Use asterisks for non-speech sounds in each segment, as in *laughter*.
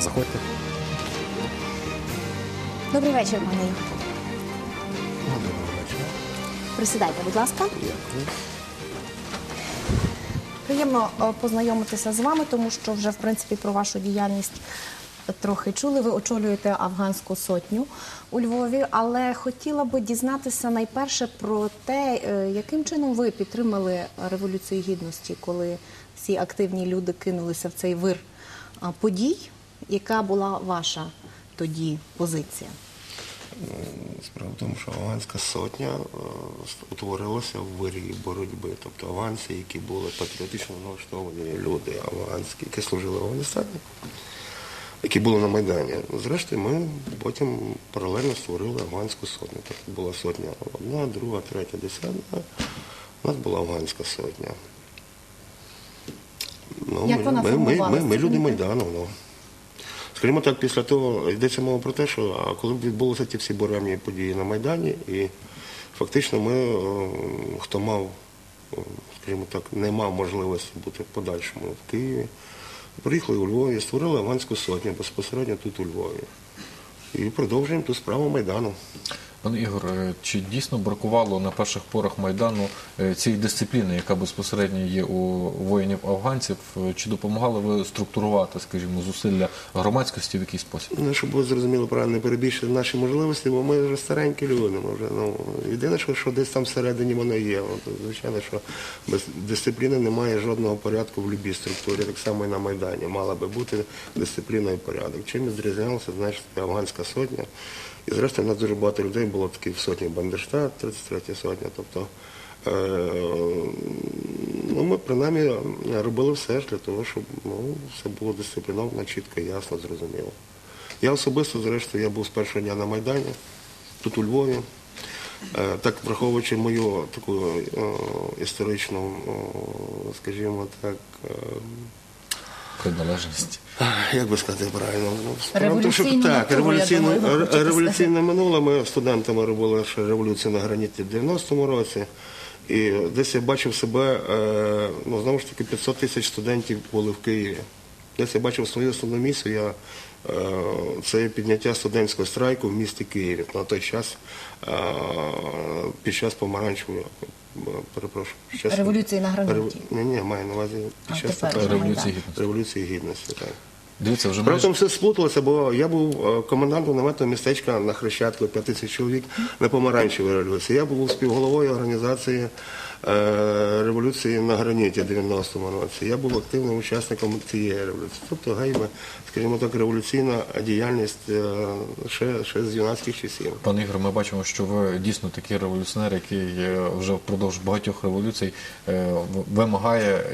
Заходьте. Добрий вечір, пане Ігор. Доброго вечора. Присідайте, будь ласка. Дякую. Приємно е, познайомитися з вами, тому що вже в принципі про вашу діяльність трохи чули. Ви очолюєте афганську сотню у Львові, але хотіла би дізнатися найперше про те, е, яким чином ви підтримали революцію гідності, коли всі активні люди кинулися в цей вир подій. Яка була ваша тоді позиція? Справа в тому, що афганська сотня е, утворилася в вирі боротьби. Тобто афганці, які були патріотично налаштовані люди афганські, які служили в Афганістані, які були на Майдані. Зрештою, ми потім паралельно створили афганську сотню. Тобто була сотня одна, друга, третя, десята. У нас була афганська сотня. Ну, Як ми, вона ми, ми, ми, ми люди Майдану. Ну. Скажімо так, після того йдеться мова про те, що коли відбулися ті всі буремні події на Майдані, і фактично ми, е, хто мав, е, скажімо так, не мав можливості бути в подальшому в Києві, приїхали у Львові, створили Аванську сотню безпосередньо тут у Львові. І продовжуємо ту справу Майдану. Пане Ігор, е, чи дійсно бракувало на перших порах Майдану е, цієї дисципліни, яка безпосередньо є у воїнів афганців? Е, Чи допомагали ви структурувати, скажімо, зусилля громадськості в якийсь спосіб? Ну, щоб було зрозуміло правильно перебільшити наші можливості, бо ми вже старенькі люди. Ми вже, ну, єдине, що, що десь там всередині воно є. От, звичайно, що без дисципліни немає жодного порядку в будь-якій структурі, так само і на Майдані. Мала би бути дисципліна і порядок. Чим відрізнялося, значить, афганська сотня. І зрештою, у нас дуже багато людей було таких в сотні Бандерштат, 33 сотня. Тобто, е, ну, ми принаймні робили все для того, щоб ну, все було дисципліновано, чітко, ясно, зрозуміло. Я особисто, зрештою, я був з першого дня на Майдані, тут у Львові. Е, Так, враховуючи мою таку е, історичну, скажімо так, Приналежність. як би сказати правильно, ну, що- так, революційне, думаю, ви ре- хочете революційне минуле. Ми студентами робили ще революцію на граніті в 90-му році. І десь я бачив себе, е, ну знову ж таки, 500 тисяч студентів були в Києві. Десь я бачив свою основну місію. Я, е, це підняття студентського страйку в місті Києві. На той час е, під час помаранчевої, перепрошую, Щас... час Революції на граніті. Ні, ні, маю на увазі під А, час тепер Революції гідності. революції гідності. Так. Дивіться, вже Протом майже все сплуталося, бо я був е, комендантом наметного містечка на Хрещатку, 5 тисяч чоловік на помаранчевій революції. Я був співголовою організації революції на граніті 90-му році. Я був активним учасником цієї революції. Тобто, гайби, скажімо так, революційна діяльність е, ще, ще з юнацьких часів. Пане Ігор, ми бачимо, що ви дійсно такий революціонер, який е, вже впродовж багатьох революцій е, вимагає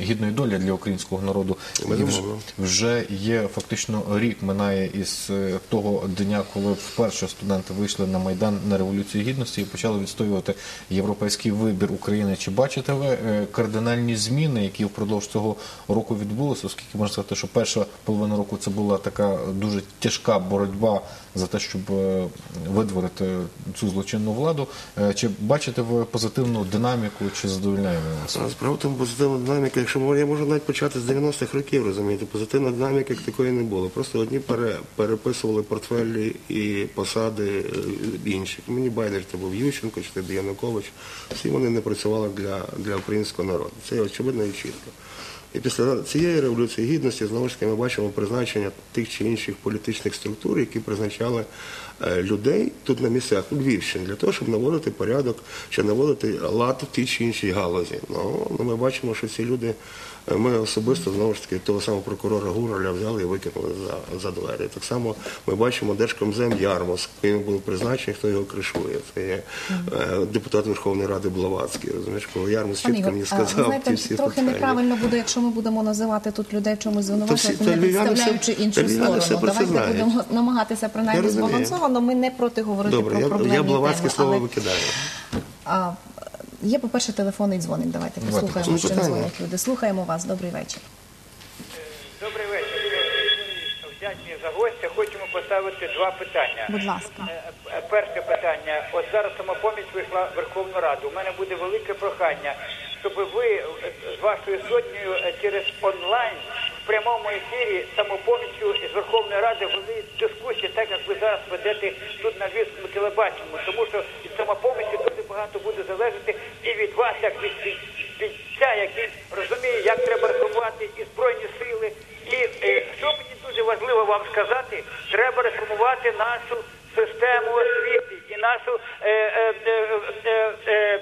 гідної долі для українського народу. І вже, вже є фактично рік минає із е, того дня, коли вперше студенти вийшли на майдан на революцію гідності і почали відстоювати європейський вибір України. Чи бачите ви е, кардинальні зміни, які впродовж цього року відбулися? Оскільки можна сказати, що перша половина року це була така дуже тяжка боротьба за те, щоб е, видворити цю злочинну владу. Е, Чи бачите ви позитивну динаміку, чи задовольняє вас? Тому, позитивна динаміка, якщо я можу навіть почати з 90-х років, розумієте, позитивна динаміка як такої не було. Просто одні пере, переписували портфелі і посади інших. Мені байдуже, це був Ющенко чи це Янукович. Всі вони не працювала для, для українського народу. Це очевидно і чітко. І після цієї революції гідності знову ж таки ми бачимо призначення тих чи інших політичних структур, які призначали е, людей тут на місцях у Львівщині для того, щоб наводити порядок чи наводити лад в тій чи іншій галузі. Ну, ну ми бачимо, що ці люди, ми особисто знову ж таки того самого прокурора Гураля взяли і викинули за, за двері. Так само ми бачимо Держкомзем Ярмос, який був призначений, хто його кришує. Це є е, депутат Верховної Ради Блаватський. Розумієш, коли Ярмос чітко мені сказав. ви ті всі трохи питання. неправильно буде, якщо ми будемо називати тут людей чомусь звинувачувати, не все- іншу сторону. Давайте будемо намагатися Я принаймні збалансовано. Ми не проти говорити Добре, про я, проблемні я Блаватське слово але викидаю. Є, по-перше, телефонний дзвоник. Давайте Давайте, послухаємо, що питання. дзвонять люди. Слухаємо вас. Добрий вечір. Добрий вечір. Вдячні за гостя. Хочемо поставити два питання. Будь ласка. Е, е, Перше питання. От зараз самопоміч вийшла в Верховну Раду. У мене буде велике прохання, щоб ви е, з вашою сотнею е, через онлайн в прямому ефірі самопоміччю з Верховної Ради вели дискусії, так як ви зараз ведете тут на Львівському телебаченні, тому що від самопомічі дуже багато буде залежати і від вас, як від бійця, який розуміє, як треба реформувати і збройні сили. І е, що мені дуже важливо вам сказати, треба реформувати нашу систему освіти і нашу е, е, е, е, е,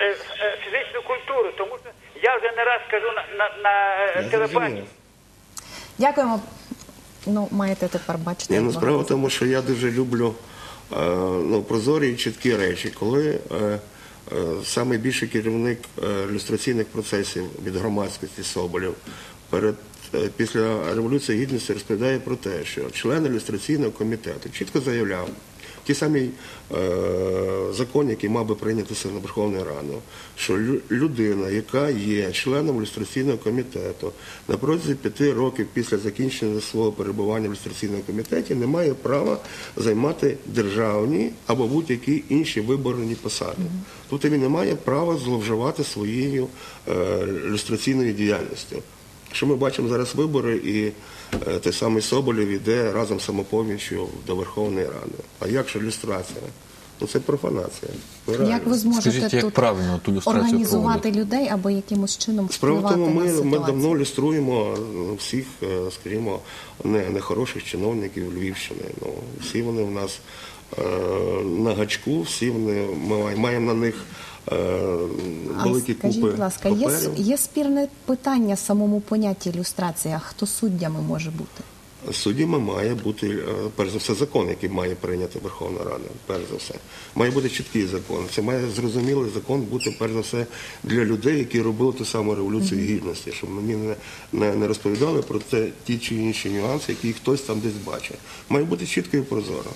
е, е, фізичну культуру, тому що я вже не раз кажу на, на, на телебаченні. Дякуємо. Ну, маєте тепер бачити. Ні, ну справа в тому, що я дуже люблю е, ну, прозорі і чіткі речі, коли е, е, саме більший керівник е, ілюстраційних процесів від громадськості Соболєв перед е, після революції гідності розповідає про те, що член ілюстраційного комітету чітко заявляв. Ті самі е, закон, який мав би прийнятися на Верховну Раду, що людина, яка є членом ілюстраційного комітету, на протязі п'яти років після закінчення свого перебування в ілюстраційному комітеті не має права займати державні або будь-які інші виборні посади. Тобто він не має права зловживати своєю е, ілюстраційною діяльністю. Що ми бачимо зараз вибори, і е, той самий Соболєв іде разом з самопоміччю до Верховної Ради. А як же ілюстрація? Ну це профанація. Ну, реально. Як ви зможете Скажіть, як тут правильно ту люстрацію організувати проводити? людей або якимось чином Справа в впливати тому, на ми, ми ситуацію? давно ілюструємо ну, всіх, е, скажімо, не, нехороших чиновників Львівщини. Ну, всі вони в нас е, на гачку, всі вони, ми маємо на них е, великі скажіть, купи будь ласка, є, є спірне питання самому понятті ілюстрація. Хто суддями може бути? Суддями має бути, е, перш за все, закон, який має прийняти Верховна Рада, перш за все. Має бути чіткий закон. Це має зрозумілий закон бути, перш за все, для людей, які робили ту саму революцію гідності, щоб мені не, не, не розповідали про те, ті чи інші нюанси, які хтось там десь бачить. Має бути чітко і прозоро.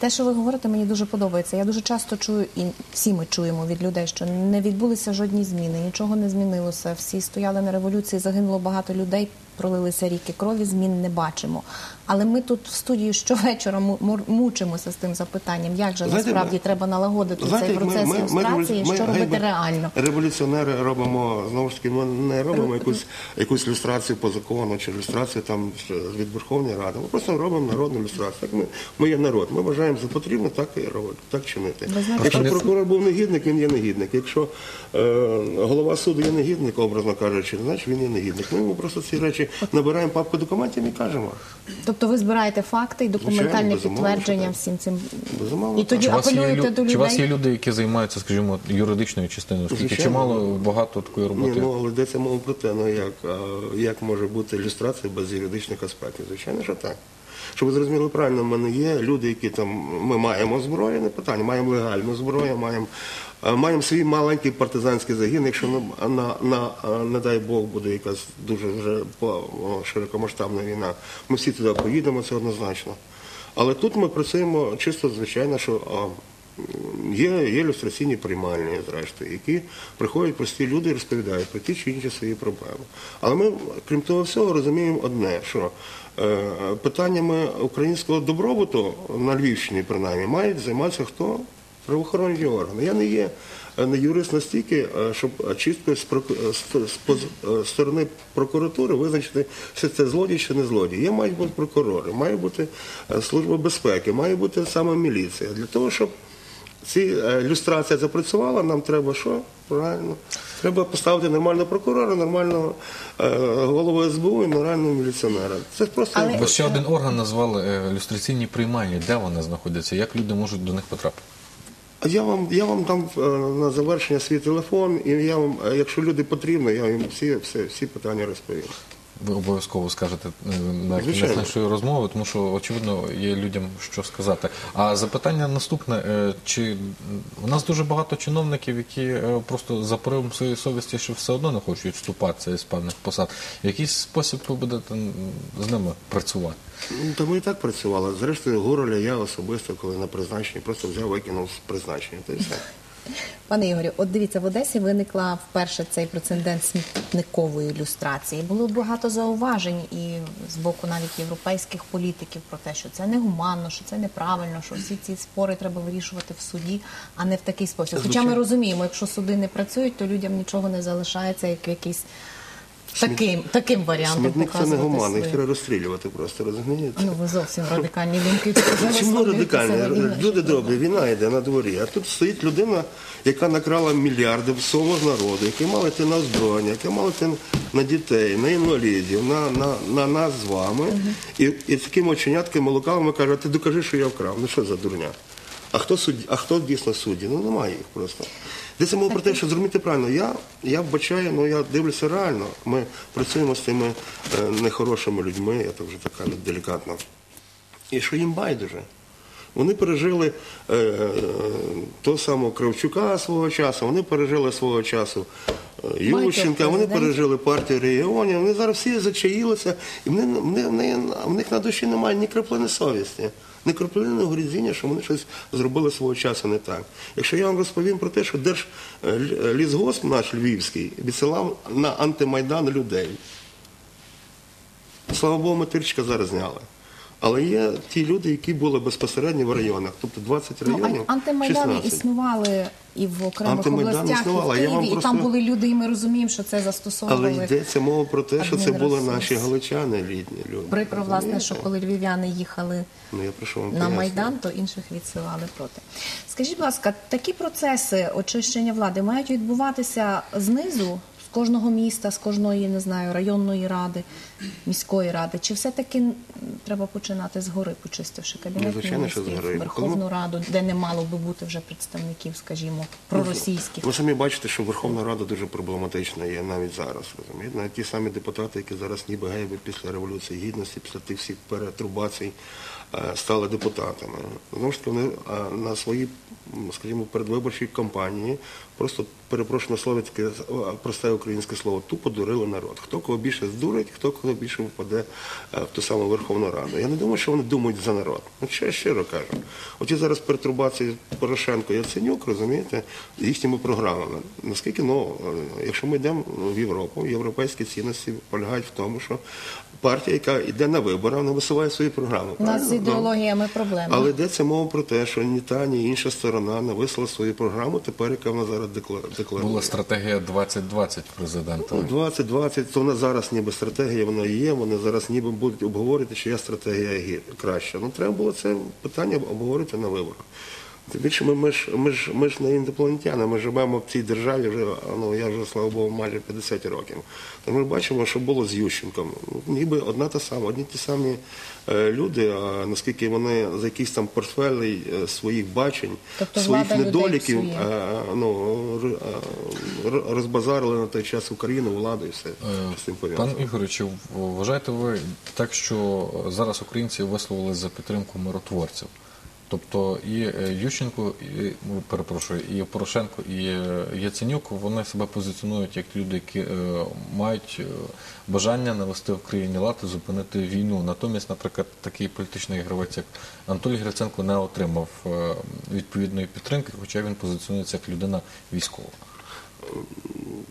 Те, що ви говорите, мені дуже подобається. Я дуже часто чую, і всі ми чуємо від людей, що не відбулися жодні зміни, нічого не змінилося. Всі стояли на революції, загинуло багато людей, пролилися ріки крові, змін не бачимо. Але ми тут в студії щовечора му- му- мучимося з тим запитанням, як же Знаєте, насправді ми- треба налагодити Знаєте, цей процес ми- ми ілюстрації, ми що робити би реально. Революціонери робимо, знову ж таки, ми не робимо якусь, якусь ілюстрацію по закону чи ілюстрацію там від Верховної Ради. Ми просто робимо народну ілюстрацію. Так ми, ми є народ. Ми вважаємо за потрібне так і робити, так чинити. Знаєте, Якщо прокурор був негідник, він є негідник. Якщо е, голова суду є негідник, образно кажучи, значить він є негідник. Ми йому просто ці речі набираємо папку документів і кажемо. Тобто ви збираєте факти і документальне Звичайно, безумовно, підтвердження всім цим. Безумовно, І тоді Чи у, вас є, апелюєте лю- до людей. чи у вас є люди, які займаються, скажімо, юридичною частиною? Оскільки Звичайно. чимало багато такої Ні, роботи. ну але йдеться мова про те, ну як, а, як може бути ілюстрація без юридичних аспектів? Звичайно, що так. Щоб ви зрозуміли правильно, в мене є люди, які там ми маємо зброю, не питання, маємо легальну зброю, маємо, маємо свій маленький партизанський загін. Якщо на, на не дай Бог буде якась дуже вже широкомасштабна війна, ми всі туди поїдемо, це однозначно. Але тут ми працюємо чисто звичайно, що Є, є ілюстраційні приймальні, зрештою, які приходять прості люди і розповідають про ті чи інші свої проблеми. Але ми, крім того всього, розуміємо одне, що е, питаннями українського добробуту на Львівщині, принаймні, мають займатися хто? Правоохоронні органи. Я не є е, не юрист настільки, е, щоб е, чітко з, сторони прокуратури визначити, що це злодій чи не злодій. Є мають бути прокурори, має бути служба безпеки, має бути саме міліція. Для того, щоб ці ілюстрація запрацювала, нам треба що? Правильно. Треба поставити нормального прокурора, нормального е, голову СБУ і нормального міліціонера. Це просто Але- ще один орган назвали е, ілюстраційні приймальні. Де вони знаходяться? Як люди можуть до них потрапити? Я вам, я вам дам е, на завершення свій телефон, і я вам, е, якщо люди потрібно, я їм всі, всі, всі питання розповім. Ви обов'язково скажете е, на кінець нашої розмови, тому що очевидно є людям що сказати. А запитання наступне: Е, чи у нас дуже багато чиновників, які е, просто за поривом своєї совісті, що все одно не хочуть вступатися із певних посад. В якийсь спосіб ви будете з ними працювати? Ну, Та ми і так працювали. Зрештою, Гороля я особисто, коли на призначенні, просто взяв, викинув з призначення. Та й все. Пане Ігорю, от дивіться, в Одесі виникла вперше цей прецедент смітникової ілюстрації. Було багато зауважень і з боку навіть європейських політиків про те, що це негуманно, що це неправильно, що всі ці спори треба вирішувати в суді, а не в такий спосіб. Хоча ми розуміємо, якщо суди не працюють, то людям нічого не залишається, як якийсь таким, таким варіантом Смітник це не гуманно, їх треба розстрілювати просто, розумієте? Ну, ви зовсім радикальні думки. *coughs* Чому радикальні? Люди добрі, війна йде на дворі, а тут стоїть людина, яка накрала мільярди всього народу, які мали йти на озброєння, які мали йти на дітей, на інвалідів, на, на, на нас з вами. І, і такими оченятками лукавими каже, ти докажи, що я вкрав. Ну що за дурня? А хто судді? А хто дійсно судді? Ну немає їх просто. Десь мова про те, що зрозуміти правильно. Я, я вбачаю, ну я дивлюся реально. Ми працюємо з тими е, нехорошими людьми, я так вже така делікатна. І що їм байдуже. Вони пережили е, е, того самого Кравчука свого часу, вони пережили свого часу е, Ющенка, вони пережили партію регіонів, вони зараз всі зачаїлися, і вони, вони, вони, в них на душі немає ні краплини совісті, ні краплини горізіння, що вони щось зробили свого часу не так. Якщо я вам розповім про те, що Держ е, лісгосп наш львівський відсилав на антимайдан людей. Слава Богу, Митирчика зараз зняли. Але є ті люди, які були безпосередньо в районах, тобто 20 Ну, районів, ан- антимайдани 16. існували і в окремих Антимайдан областях, існувала. і Я в вам Києві, і просто- там були люди, і ми розуміємо, що це застосовували. Але йдеться мова про те, що це були адмінресурс. наші галичани літні люди. Прикро, власне, Розумієте? що коли львів'яни їхали Ну, я прошу вам на пояснити. Майдан, то інших відсилали проти. Скажіть, будь ласка, такі процеси очищення влади мають відбуватися знизу, кожного міста, з кожної, не знаю, районної ради, міської ради? Чи все-таки треба починати згори, почистивши кабінет Ну, звичайно, що міністрів, згори. Верховну Раду, де не мало би бути вже представників, скажімо, проросійських? Ви самі бачите, що Верховна Рада дуже проблематична є навіть зараз. Розумієте? Навіть ті самі депутати, які зараз ніби гейби після Революції Гідності, після тих всіх перетрубацій стали депутатами. Знову ж таки, вони е, на своїй, скажімо, передвиборчій кампанії просто перепрошую на слово таке е, просте українське слово, тупо дурили народ. Хто кого більше здурить, хто кого більше впаде е, в ту саму Верховну Раду. Я не думаю, що вони думають за народ. Ну, що я щиро кажу. Оті зараз перетрубації Порошенко Яценюк, розумієте, їхніми програмами. Наскільки, ну, е, якщо ми йдемо в Європу, європейські цінності полягають в тому, що партія, яка йде на вибори, вона висуває свої програми. У нас з? Ну, ідеологіями проблеми. але йдеться мова про те, що ні та, ні інша сторона не вислала свою програму, тепер яка вона зараз декла- декларує. Була стратегія 2020 президента. Ну, 2020, то вона зараз ніби стратегія, вона є, вони зараз ніби будуть обговорити, що є стратегія краща. Ну, треба було це питання обговорити на виборах. Тим більше ми, ми, ж, ми, ж, ми ж не інопланетяни, ми живемо в цій державі вже, ну я вже, слава Богу, майже 50 років. То ми бачимо, що було з Ющенком. Ну, Ніби одна та сама, одні ті самі е, люди, а наскільки вони за якісь там портфелі е, своїх бачень, Тобто своїх недоліків псує. е, ну, р- р- розбазарили на той час Україну, владу і все з цим пов'язано. Пан Ігор, чи вважаєте ви так, що зараз українці висловили за підтримку миротворців? Тобто і е, Ющенко, і, ну, перепрошую, і Порошенко, і е, Яценюк, вони себе позиціонують як люди, які е, мають бажання навести в країні лад і зупинити війну. Натомість, наприклад, такий політичний гравець, як Анатолій Гриценко, не отримав відповідної підтримки, хоча він позиціонується як людина військова.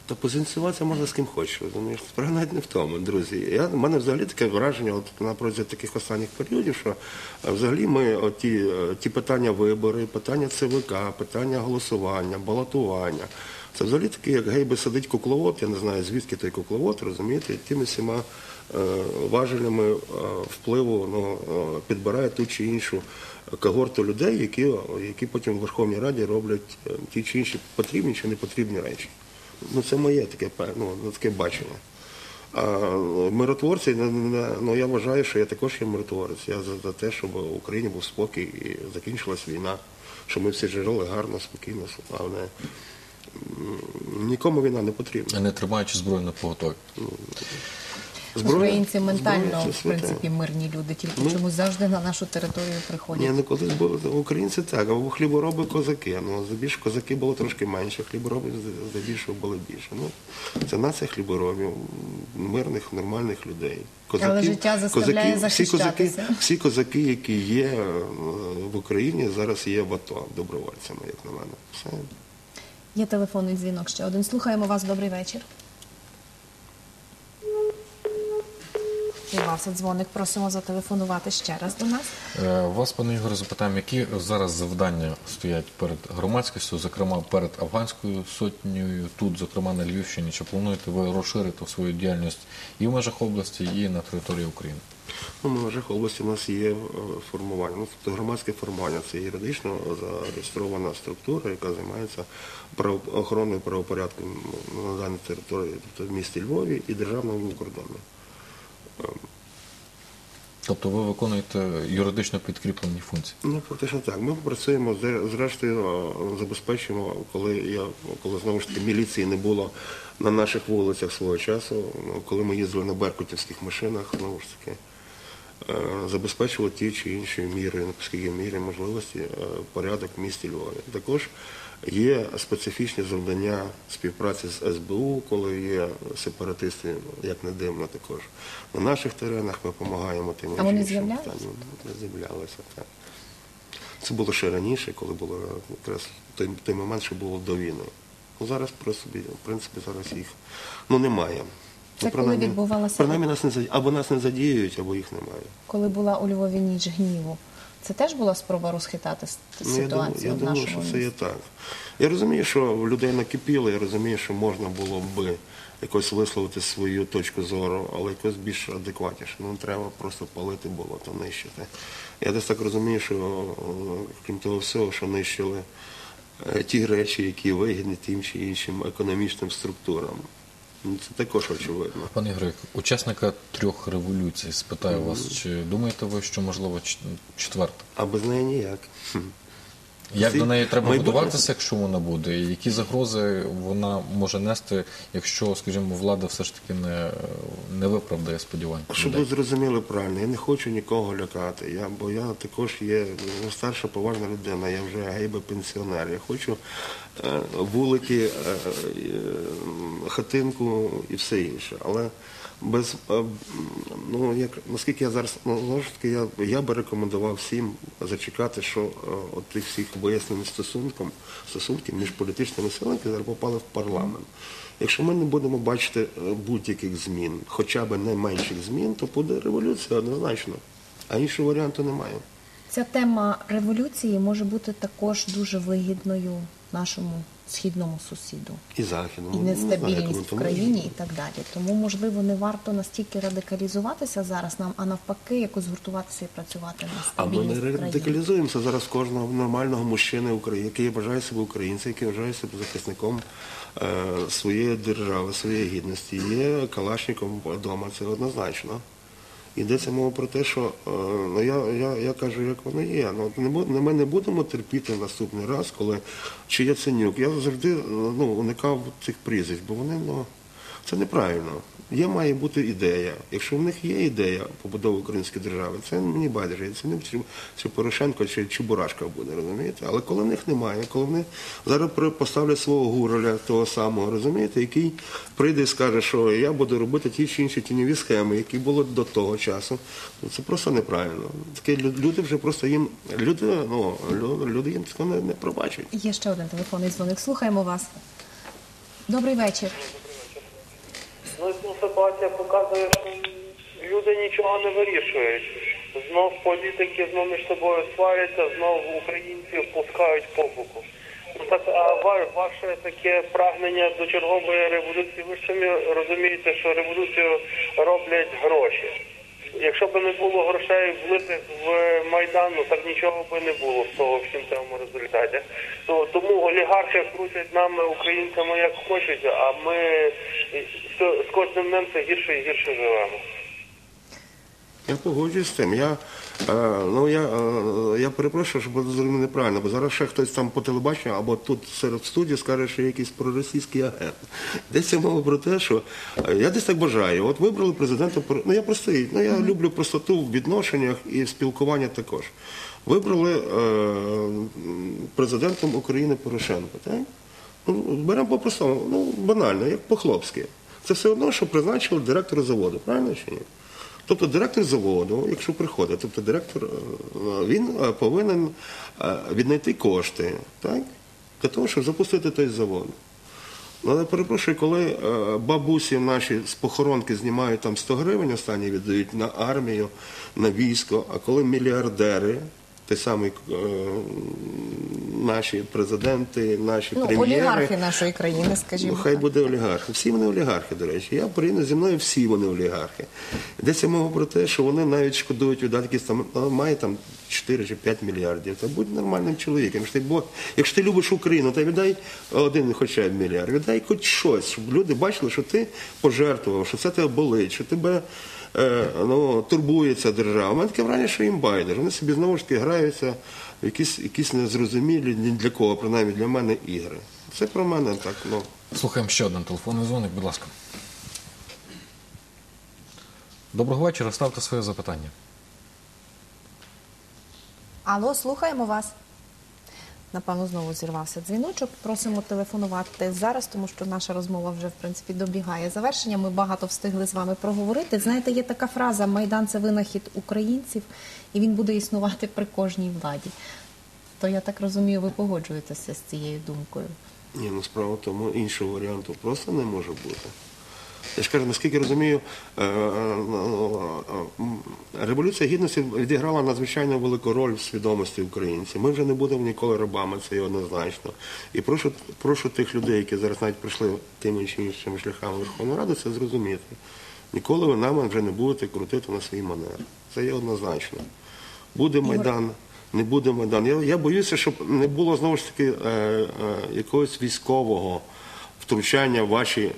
Та позиціюватися можна з ким хочеш, розумієш. Справа навіть не в тому, друзі. Я, в мене взагалі таке враження, от на протязі таких останніх періодів, що е, взагалі ми от ті, е, ті питання вибори, питання ЦВК, питання голосування, балотування. Це взагалі таке, як гейби сидить кукловод, я не знаю, звідки той кукловод, розумієте, тими всіма е, важелями е, впливу ну, е, підбирає ту чи іншу когорту людей, які, які потім в Верховній Раді роблять е, ті чи інші потрібні чи не потрібні речі. Ну, це моє таке, ну, таке бачення. А миротворці, ну я вважаю, що я також є миротворець. Я за, за те, щоб в Україні був спокій і закінчилась війна, щоб ми всі жили гарно, спокійно, славне. Нікому війна не потрібна. Не тримаючи зброю на поготові. Українці ментально, зброя в принципі, мирні люди, тільки Ну. чомусь завжди на нашу територію приходять. Ні, ну колись були українці так, а хлібороби козаки. Ну, здебільшого козаки було трошки менше, хлібороби здебільшого були більше. Ну, це нація хліборобів, мирних, нормальних людей. Але життя заставляє всі козаки, захищатися. всі козаки, які є е, в Україні, зараз є в АТО добровольцями, як на мене. Все. Є телефонний дзвінок ще один. Слухаємо вас. Добрий вечір. Співався дзвоник. Просимо зателефонувати ще раз до нас. Е, Вас, пане Ігоре, запитаємо, які зараз завдання стоять перед громадськістю, зокрема перед афганською сотнею, тут, зокрема на Львівщині. Чи плануєте ви розширити свою діяльність і в межах області, і на території України? Ну, в межах області у нас є е, формування. Ну, тобто громадське формування це юридично зареєстрована структура, яка займається право- охороною правопорядку на даній території, тобто в місті Львові і державному кордону. Тобто ви виконуєте юридично підкріплені функції? Ну, фактично так. Ми працюємо зрештою, е, забезпечуємо, коли я коли знову ж таки міліції не було на наших вулицях свого часу, ну, коли ми їздили на беркутівських машинах, знову ж таки. е, Забезпечували ті чи інші міри, наскільки міри можливості, е, порядок в місті Львові. Також є специфічні завдання співпраці з СБУ, коли є сепаратисти, як не дивно також. На наших теренах ми допомагаємо тим А вони іншим з'являлися? З'являлися, так. Це було ще раніше, коли було якраз той, той момент, що було до війни. Ну, зараз про собі, в принципі, зараз їх ну, немає. Це ну, коли принаймні- відбувалася- Принаймні нас не задіюють, або нас не задіюють, або їх немає. Коли була у Львові ніч гніву, це теж була спроба розхитати с- Ну, я думаю, ситуацію я думаю, нашому що це є так. Я розумію, що в людей накипіло, я розумію, що можна було би якось висловити свою точку зору, але якось більш адекватніше. Ну, треба просто палити болото, нищити. Я десь так розумію, що крім того всього, що нищили е, ті речі, які вигідні тим чи іншим економічним структурам. Це також очевидно. Пане Ігоре, як учасника трьох революцій, спитаю вас, чи думаєте ви, що можливо четверта? А без неї ніяк. Як до неї треба майбутнє- готуватися, якщо вона буде? І які загрози вона може нести, якщо, скажімо, влада все ж таки не, не виправдає сподівань? Щоб ви зрозуміли правильно, я не хочу нікого лякати. Я, бо я також є ну, старша поважна людина, я вже гейбе пенсіонер. Я хочу е, вулики, е, е, хатинку і все інше. Але без е, ну як наскільки я зараз ну я, я би рекомендував всім зачекати, що е, от тих всіх вияснених стосунків, стосунків між політичними силами, які зараз попали в парламент. Якщо ми не будемо бачити е, будь-яких змін, хоча б найменших змін, то буде революція однозначно. А іншого варіанту немає. Ця тема революції може бути також дуже вигідною нашому східному сусіду. І західному. І Ну, нестабільність в країні і так далі. Тому, можливо, не варто настільки радикалізуватися зараз нам, а навпаки, якось згуртуватися і працювати на А ми не радикалізуємося зараз кожного нормального мужчини України, який вважає себе українцем, який вважає себе захисником е, своєї держави, своєї гідності. Є калашником вдома, це однозначно. Йдеться мова про те, що е, ну я, я, я кажу, як воно є. Ну не ми не будемо терпіти наступний раз, коли чи Яценюк. Я завжди е, ну, уникав цих прізвищ, бо вони ну це неправильно. Є має бути ідея. Якщо в них є ідея побудови української держави, це мені байдуже. Це не чи, Порошенко, чи Чебурашка буде, розумієте? Але коли в них немає, коли вони зараз поставлять свого гуроля того самого, розумієте, який прийде і скаже, що я буду робити ті чи інші тіньові схеми, які були до того часу, ну це просто неправильно. Таке лю- люди вже просто їм люди, ну люди їм цього не, не пробачать. Є ще один телефонний дзвоник. Слухаємо вас. Добрий вечір. Ну, ситуація показує, що люди нічого не вирішують. Знов політики знов між собою сваряться, знов українців пускають по боку. Ну так, а ва- ваше таке прагнення до чергової революції, ви ж самі розумієте, що революцію роблять гроші. Якщо б не було грошей влитих в Майдан, ну так нічого би не було з того в цьому результаті. То, тому олігархи крутять нами, українцями, як хочуть, а ми з- кожним днем все гірше і гірше живемо. Я погоджуюсь з тим. Я, ну, я, е, я перепрошую, щоб було зрозуміло неправильно, бо зараз ще хтось там по телебаченню або тут серед студії скаже, що я якийсь проросійський агент. Десь мова про те, що е, я десь так бажаю. От вибрали президента, ну я простий, ну я люблю простоту в відношеннях і в спілкуванні також. Вибрали е, президентом України Порошенка. Так? Ну, беремо по-простому, ну банально, як по-хлопськи. Це все одно, що призначили директора заводу, правильно чи ні? Тобто директор заводу, якщо приходить, тобто директор, е, він е, повинен е, віднайти кошти так, для того, щоб запустити той завод. Ну, але перепрошую, коли бабусі наші з похоронки знімають там 100 гривень, останні віддають на армію, на військо, а коли мільярдери, той самий е, наші президенти, наші Ну, прем'єри. олігархи нашої країни, скажімо. Ну, хай так. буде олігархи. Всі вони олігархи, до речі. Я порівняно зі мною всі вони олігархи. Йдеться мова про те, що вони навіть шкодують якісь там, має там 4 чи 5 мільярдів. Та будь нормальним чоловіком. Якщо ти, Бог, якщо ти любиш Україну, то віддай один хоча б мільярд. Віддай хоч щось, щоб люди бачили, що ти пожертвував, що це тебе болить, що тебе. Е, Ну, турбується держава. У мене таке враження, що їм байдуже. Вони собі знову ж таки граються в якісь, якісь незрозумілі ні для кого, принаймні для мене ігри. Це про мене так. Ну. Слухаємо ще один телефонний дзвоник, будь ласка. Доброго вечора, ставте своє запитання. Алло, слухаємо вас. Напевно, знову зірвався дзвіночок. Просимо телефонувати зараз, тому що наша розмова вже в принципі добігає завершення. Ми багато встигли з вами проговорити. Знаєте, є така фраза Майдан це винахід українців, і він буде існувати при кожній владі. То я так розумію, ви погоджуєтеся з цією думкою. Ні, ну справа тому іншого варіанту просто не може бути. Я ж кажу, наскільки розумію, е, е, е, Революція Гідності відіграла надзвичайно велику роль в свідомості українців. Ми вже не будемо ніколи рабами, це є однозначно. І прошу, прошу тих людей, які зараз навіть прийшли тими чи іншими шляхами в Верховну Раду, це зрозуміти. Ніколи ви нами вже не будете крутити на свій манер. Це є однозначно. Буде Майдан, не буде Майдан. Я, я боюся, щоб не було знову ж таки е, е, якогось військового втручання ваші, е,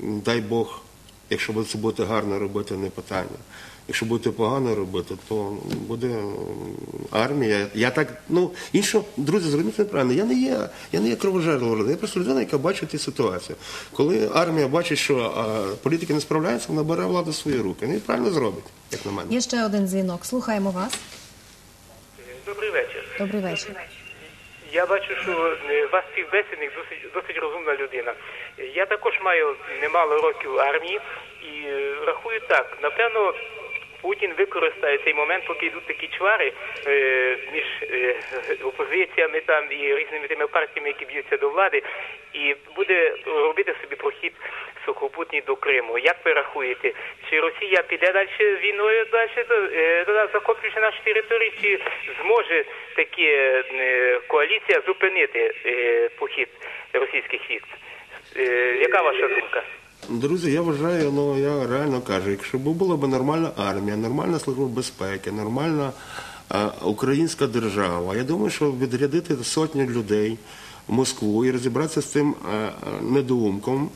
дай Бог, якщо ви це будете гарно робити, не питання. Якщо будете погано робити, то буде армія. Я так, ну, інше, друзі, зрозумійте неправильно. Я не є, я не є кровожерливою. Я просто людина, яка бачить ті ситуації. Коли армія бачить, що е, політики не справляються, вона бере владу в свої руки. Ну і правильно зробить, як на мене. Є ще один дзвінок. Слухаємо вас. Добрий вечір. Добрий вечір. Я бачу, що вас ваш співбесідник досить досить розумна людина. Я також маю немало років армії і е, рахую так. Напевно, Путін використає цей момент, поки йдуть такі чвари е, між е, опозиціями там і різними тими партіями, які б'ються до влади, і буде робити собі прохід сухопутній до Криму. Як ви рахуєте, чи Росія піде далі війною далі е, захоплюючи наші території, чи зможе таки е, коаліція зупинити похід російських військ? Яка ваша думка? Друзі, я вважаю, ну я реально кажу, якщо була б нормальна армія, нормальна служба безпеки, нормальна е, українська держава, я думаю, що відрядити сотні людей в Москву і розібратися з цим е, недоумком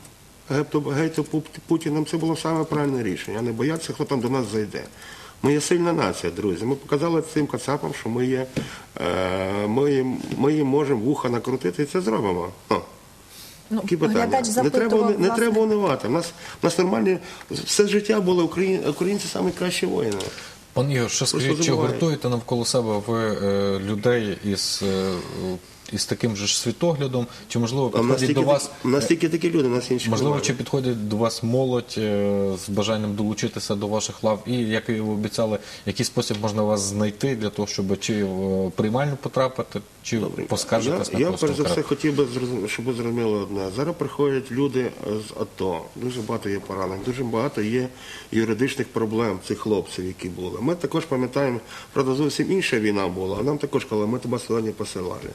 гетто, гетто Пу- Путіним, це було саме правильне рішення. Не боятися, хто там до нас зайде. Ми є сильна нація, друзі. Ми показали цим кацапам, що ми є, е, ми, ми можемо вуха накрутити і це зробимо. Ну, Які питання? глядач Не треба, не власне, треба унивати. У нас, у нас нормальні, все життя були україн, українці найкращі воїни. Пан Ігор, що скажіть, чи забувають. гуртуєте навколо себе ви е, людей із, е, із таким же ж світоглядом, чи можливо А в нас підходять тільки, до вас? такі- у нас тільки такі люди, у нас інші Можливо, немає. чи підходять до вас молодь е, з бажанням долучитися до ваших лав, і як і ви обіцяли, який спосіб можна вас знайти для того, щоб чи в приймальну потрапити, чи поскаржитись я, на я перш за все хотів би зрозуміти, щоб ви зрозуміли одне. Зараз приходять люди з АТО, дуже багато є поранених, дуже багато є юридичних проблем цих хлопців, які були. Ми також пам'ятаємо, правда, зовсім інша війна була, а нам також казали, ми тебе сьогодні посилали.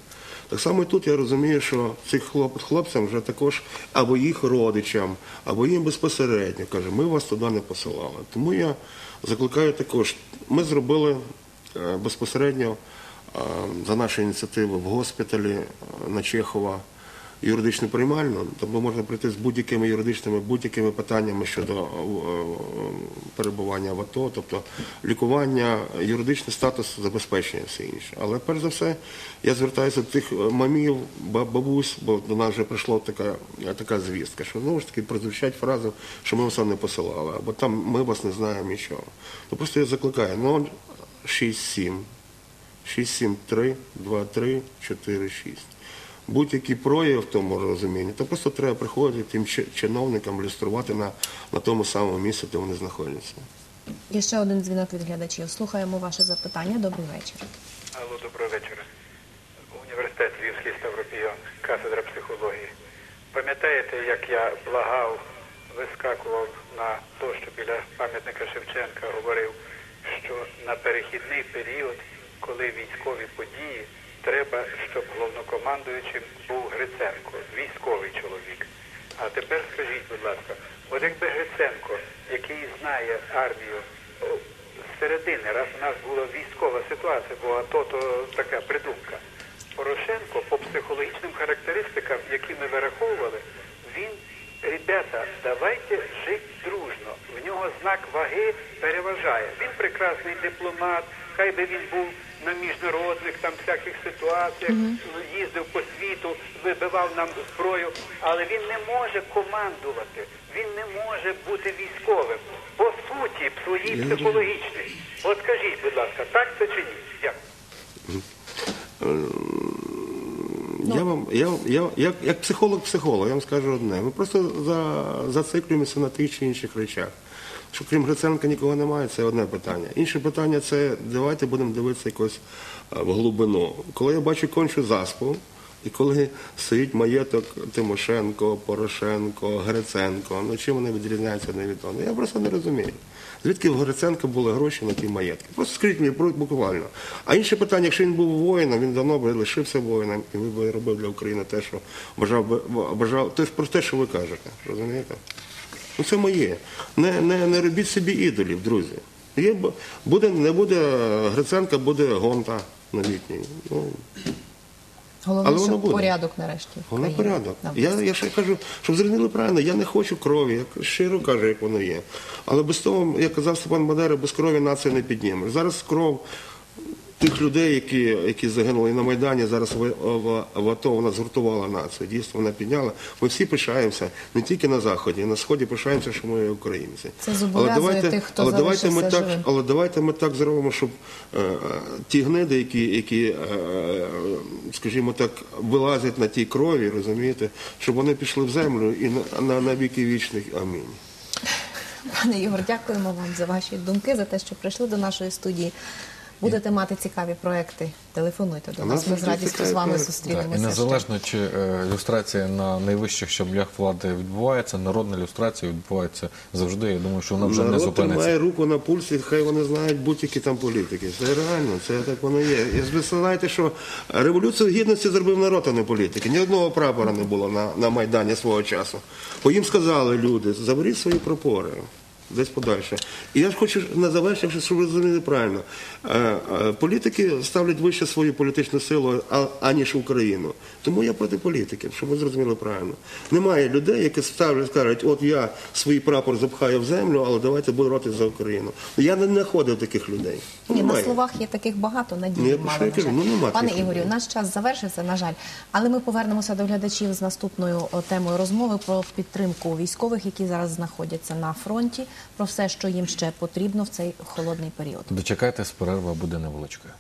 Так само і тут я розумію, що цих хлоп, хлопцям вже також або їх родичам, або їм безпосередньо каже, ми вас туди не посилали. Тому я закликаю також. Ми зробили е, безпосередньо е, за нашою ініціативою в госпіталі е, на Чехова юридичну приймальну, тобто можна прийти з будь-якими юридичними, будь-якими питаннями щодо е, е, перебування в АТО, тобто лікування, юридичний статус, забезпечення все інше. Але перш за все я звертаюся до тих е, мамів, ба- бабусь, бо до нас вже прийшла така, така звістка, що знову ж таки прозвучать фрази, що ми вас не посилали, або там ми вас не знаємо нічого. То просто я закликаю 067 673 2346. Будь-які прояви в тому розумінні, то просто треба приходити тим чи- чиновникам ілюструвати на, на тому самому місці, де вони знаходяться. Є ще один дзвінок від глядачів. Слухаємо ваше запитання. Добрий вечір. Алло, доброго вечора. Університет Львівський Ставропійон, кафедра психології. Пам'ятаєте, як я благав, вискакував на площу біля пам'ятника Шевченка, говорив, що на перехідний період, коли військові події, треба, щоб головнокомандуючим був Гриценко, військовий чоловік. А тепер скажіть, будь ласка, от якби Гриценко, який знає армію середини, раз у нас була військова ситуація, бо АТО то така придумка. Порошенко по психологічним характеристикам, які ми вираховували, він, ребята, давайте жити дружно. В нього знак ваги переважає. Він прекрасний дипломат, хай би він був на міжнародних там всяких ситуаціях, їздив по світу, вибивав нам зброю, але він не може командувати, він не може бути військовим. По суті, своїй психологічній. От скажіть, будь ласка, так це чи ні? Дякую. Я вам, я, я, як, як психолог-психолог, я вам скажу одне. Ми просто за, зациклюємося на тих чи інших речах. Що крім Гриценка нікого немає, це одне питання. Інше питання це давайте будемо дивитися якось е, в глибину. Коли я бачу кончу заспу, і коли стоїть маєток Тимошенко, Порошенко, Гриценко, ну чим вони відрізняються одне від одного? Я просто не розумію. Звідки в Гриценка були гроші на ті маєтки? Просто скажіть мені буквально. А інше питання, якщо він був воїном, він давно би лишився воїном і би робив для України те, що бажав би бажав, те, про те, що ви кажете. Розумієте? Ну це моє. Не, не, не робіть собі ідолів, друзі. Є, буде, не буде Гриценка, буде гонта новітній. Ну, Головне, Але воно буде. порядок нарешті. Воно порядок. Я, я ще кажу, щоб зрозуміли правильно, я не хочу крові, я щиро кажу, як воно є. Але без того, як казав Степан Бандера, без крові націю не піднімеш. Зараз кров тих людей, які, які загинули на Майдані, зараз в, в, в АТО вона згуртувала націю. Дійсно, вона підняла. Ми всі пишаємося не тільки на Заході, на Сході пишаємося, що ми українці. Це зобов'язує тих, хто але давайте ми так, живим. але давайте ми так зробимо, щоб е, ті гниди, які, які е, скажімо так, вилазять на тій крові, розумієте, щоб вони пішли в землю і на, на, на віки вічних. Амінь. Пане Ігор, дякуємо вам за ваші думки, за те, що прийшли до нашої студії. Будете мати цікаві проекти. Телефонуйте до нас. Ми з радістю з вами зустрінемося. і незалежно чи е, люстрація на найвищих щаблях влади відбувається, народна люстрація відбувається завжди. Я думаю, що вона вже не Народ зупиниться. тримає руку на пульсі, хай вони знають будь-які там політики. Це реально, це так воно є. І ви знаєте, що революцію гідності зробив народ, а не політики. Ні одного прапора не було на, на Майдані свого часу. Бо їм сказали люди, заберіть свої прапори. Десь подальше. І я ж хочу на завершення, щоб ви зрозуміли правильно. Е, е, Політики ставлять вище свою політичну силу, а- аніж Україну. Тому я проти політики, щоб ви зрозуміли правильно. Немає людей, які ставлять, скажуть, от я свій прапор запхаю в землю, але давайте боротися за Україну. Я не знаходив таких людей. Ну, Ні, на словах є таких багато Ну, надії. мало, на жаль. ну, нема Пане таких Ігорю, наш час завершився, на жаль. Але ми повернемося до глядачів з наступною темою розмови про підтримку військових, які зараз знаходяться на фронті, про все, що їм ще потрібно в цей холодний період. Дочекайте, перерва буде невеличкою.